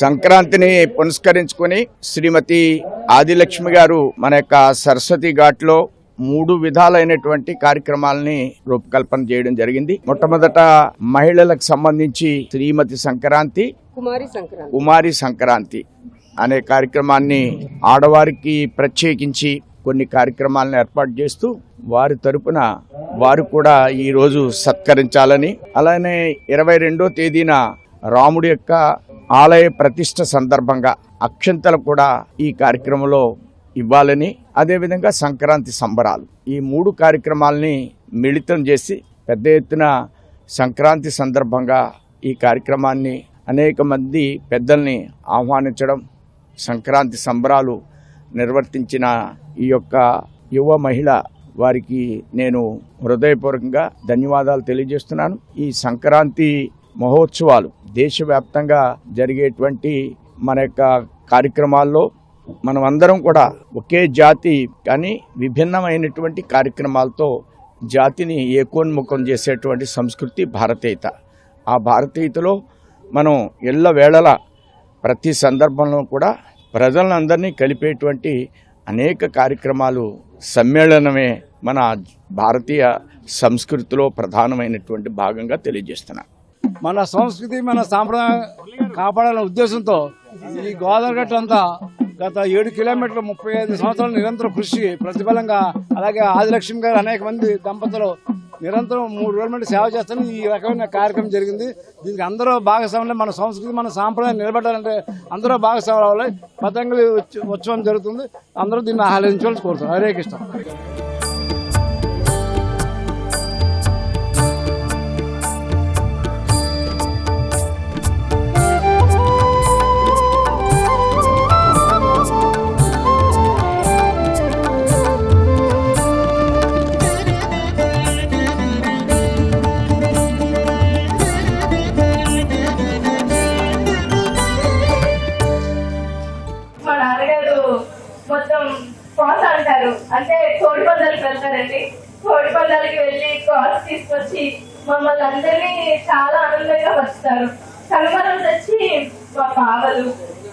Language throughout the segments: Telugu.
సంక్రాంతిని పురస్కరించుకొని శ్రీమతి ఆదిలక్ష్మి గారు మన యొక్క సరస్వతి ఘాట్లో మూడు విధాలైనటువంటి కార్యక్రమాలని రూపకల్పన చేయడం జరిగింది. మొట్టమొదట మహిళలకు సంబంధించి శ్రీమతి సంక్రాంతి కుమారి సంక్రాంతి. కుమారి సంక్రాంతి అనే కార్యక్రమాన్ని ఆడవారికి ప్రత్యేకించి కొన్ని కార్యక్రమాలను ఏర్పాటు చేస్తూ వారి తరపున వారు కూడా ఈరోజు సత్కరించాలని. అలానే ఇరవై రెండో తేదీన రాముడి యొక్క ఆలయ ప్రతిష్ట సందర్భంగా అక్షంతలు కూడా ఈ కార్యక్రమంలో ఇవ్వాలని అదేవిధంగా సంక్రాంతి సంబరాలు. ఈ మూడు కార్యక్రమాలని మిళితం చేసి పెద్ద ఎత్తున సంక్రాంతి సందర్భంగా ఈ కార్యక్రమాన్ని అనేక మంది పెద్దల్ని ఆహ్వానించడం సంక్రాంతి సంబరాలు నిర్వర్తించిన ఈ యొక్క యువ మహిళ వారికి నేను హృదయపూర్వకంగా ధన్యవాదాలు తెలియజేస్తున్నాను. ఈ సంక్రాంతి మహోత్సవాలు దేశవ్యాప్తంగా జరిగేటువంటి మన యొక్క కార్యక్రమాల్లో మనం అందరం కూడా ఒకే జాతి కానీ విభిన్నమైనటువంటి కార్యక్రమాలతో జాతిని ఏకోన్ముఖం చేసేటువంటి సంస్కృతి భారతీయత. ఆ భారతీయతలో మనం ఎల్ల వేళల ప్రతి సందర్భంలో కూడా ప్రజలందరినీ కలిపేటువంటి అనేక కార్యక్రమాలు సమ్మేళనమే మన భారతీయ సంస్కృతిలో ప్రధానమైనటువంటి భాగంగా తెలియజేస్తున్నాను మన సంస్కృతి మన సాంప్రదాయం కాపాడాలనే ఉద్దేశంతో ఈ గోదావరి గట్టు అంతా గత ఏడు కిలోమీటర్లు ముప్పై ఐదు సంవత్సరాలు నిరంతరం కృషి ప్రతిఫలంగా అలాగే ఆదిలక్ష్మి గారు అనేక మంది దంపతులు నిరంతరం మూడు రోజుల మంది సేవ చేస్తాను ఈ రకమైన కార్యక్రమం జరిగింది. దీనికి అందరూ భాగస్వాములు మన సంస్కృతి మన సాంప్రదాయం నిలబెట్టాలంటే అందరూ భాగస్వాములు అవ్వాలి. పతంగులు ఉత్సవం జరుగుతుంది. అందరూ దీన్ని ఆహ్లాదించవలసి కోరుతారు హరే కృష్ణ. కాస్ అంటారు అంటే కోడి పందాలకు వెళ్తారండి కోడి పందాలకి వెళ్ళి కాస్ తీసుకొచ్చి మమ్మల్ని అందరినీ చాలా ఆనందంగా వస్తారు కనుమరం వచ్చి మా బావలు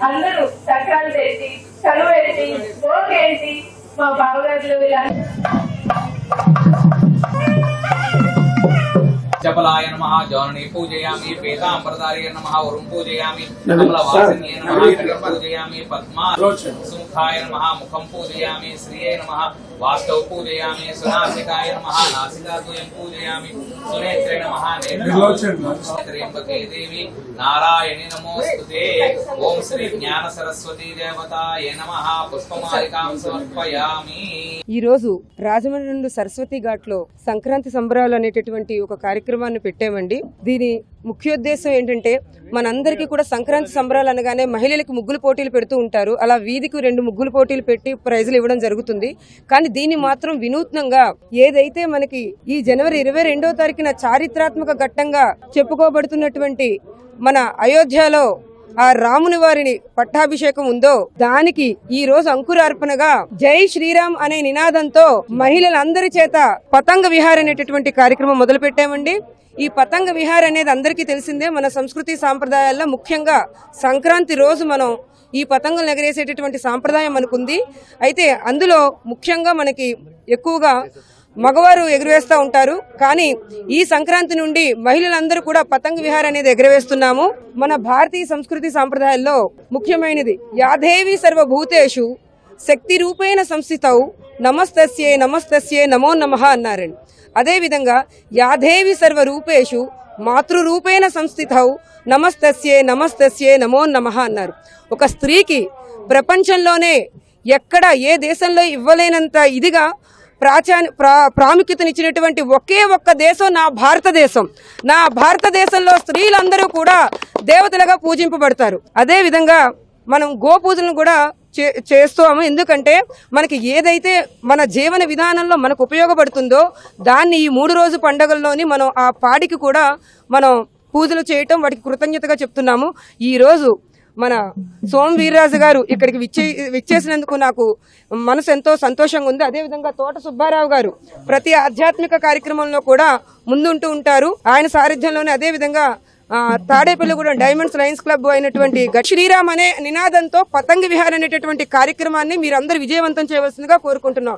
అందరూ సంక్రాంతి ఏంటి కనుమ ఏంటి భోగి ఏంటి మా బావగారులు ఇలా चपलाय नमः जननी पूजयामि पीताम्बरदार्य नमः वरुण पूजयामि कमलवासिन्ये नमः कटकं पूजयामि पद्मा सुमुखाय नमः मुखं पूजयामि श्रीये नमः वास्तव पूजयामि सुनासिकाय नमः नासिकाद्वयं पूजयामि। దేవి నారాయణి నమోస్తుతే. ఓం శ్రీ జ్ఞాన సరస్వతి దేవతాయ నమ. పుష్పమాలికాం సమర్పయామి. ఈ రోజు రాజమండ్రి నుండి సరస్వతి ఘాట్లో సంక్రాంతి సంబరాలు అనేటటువంటి ఒక కార్యక్రమాన్ని పెట్టామండి. దీని ముఖ్యోద్దేశం ఏంటంటే మనందరికీ కూడా సంక్రాంతి సంబరాలు అనగానే మహిళలకు ముగ్గులు పోటీలు పెడుతూ ఉంటారు. అలా వీధికి రెండు ముగ్గులు పోటీలు పెట్టి ప్రైజులు ఇవ్వడం జరుగుతుంది. కానీ దీన్ని మాత్రం వినూత్నంగా ఏదైతే మనకి ఈ జనవరి ఇరవై రెండో తారీఖున చారిత్రాత్మక ఘట్టంగా చెప్పుకోబడుతున్నటువంటి మన అయోధ్యలో ఆ రాముని వారిని పట్టాభిషేకం ఉందో దానికి ఈ రోజు అంకురార్పణగా జై శ్రీరామ్ అనే నినాదంతో మహిళలందరి చేత పతంగ విహార్ అనేటటువంటి కార్యక్రమం మొదలు పెట్టామండి ఈ పతంగ విహార్ అనేది అందరికీ తెలిసిందే. మన సంస్కృతి సాంప్రదాయాల్లో ముఖ్యంగా సంక్రాంతి రోజు మనం ఈ పతంగులు ఎగరేసేటటువంటి సాంప్రదాయం మనకుంది. అయితే అందులో ముఖ్యంగా మనకి ఎక్కువగా మగవారు ఎగురవేస్తూ ఉంటారు. కానీ ఈ సంక్రాంతి నుండి మహిళలందరూ కూడా పతంగ విహార్ అనేది ఎగరవేస్తున్నాము. మన భారతీయ సంస్కృతి సాంప్రదాయాల్లో ముఖ్యమైనది యాదేవి సర్వభూతేషు శక్తి రూపేణ సంస్థితౌ నమస్తస్యే నమస్తస్యే నమో నమః అన్నారండి. అదేవిధంగా యాదేవి సర్వరూపేషు మాతృరూపేణ సంస్థితౌ నమస్తస్యే నమస్తస్యే నమో నమః అన్నారు. ఒక స్త్రీకి ప్రపంచంలోనే ఎక్కడ ఏ దేశంలో ఇవ్వలేనంత ఇదిగా ప్రాచా ప్రా ప్రాముఖ్యతనిచ్చినటువంటి ఒకే ఒక్క దేశం నా భారతదేశం. నా భారతదేశంలో స్త్రీలందరూ కూడా దేవతలుగా పూజింపబడతారు. అదేవిధంగా మనం గోపూజలను కూడా చే చేస్తాము. ఎందుకంటే మనకి ఏదైతే మన జీవన విధానంలో మనకు ఉపయోగపడుతుందో దాన్ని ఈ మూడు రోజు పండుగల్లోని మనం ఆ పాడికి కూడా మనం పూజలు చేయటం వాటికి కృతజ్ఞతగా చెప్తున్నాము. ఈ రోజు మన సోమ వీర్రాజు గారు ఇక్కడికి విచ్చే విచ్చేసినందుకు నాకు మనసు ఎంతో సంతోషంగా ఉంది. అదేవిధంగా తోట సుబ్బారావు గారు ప్రతి ఆధ్యాత్మిక కార్యక్రమంలో కూడా ముందుంటూ ఉంటారు. ఆయన సారథ్యంలోనే అదేవిధంగా ఆ, తాడేపల్లిగూడెం డైమండ్స్ లయన్స్ క్లబ్ అయినటువంటి శ్రీరామ్ అనే నినాదంతో పతంగ విహార్ అనేటటువంటి కార్యక్రమాన్ని మీరందరూ విజయవంతం చేయవలసిందిగా కోరుకుంటున్నాం.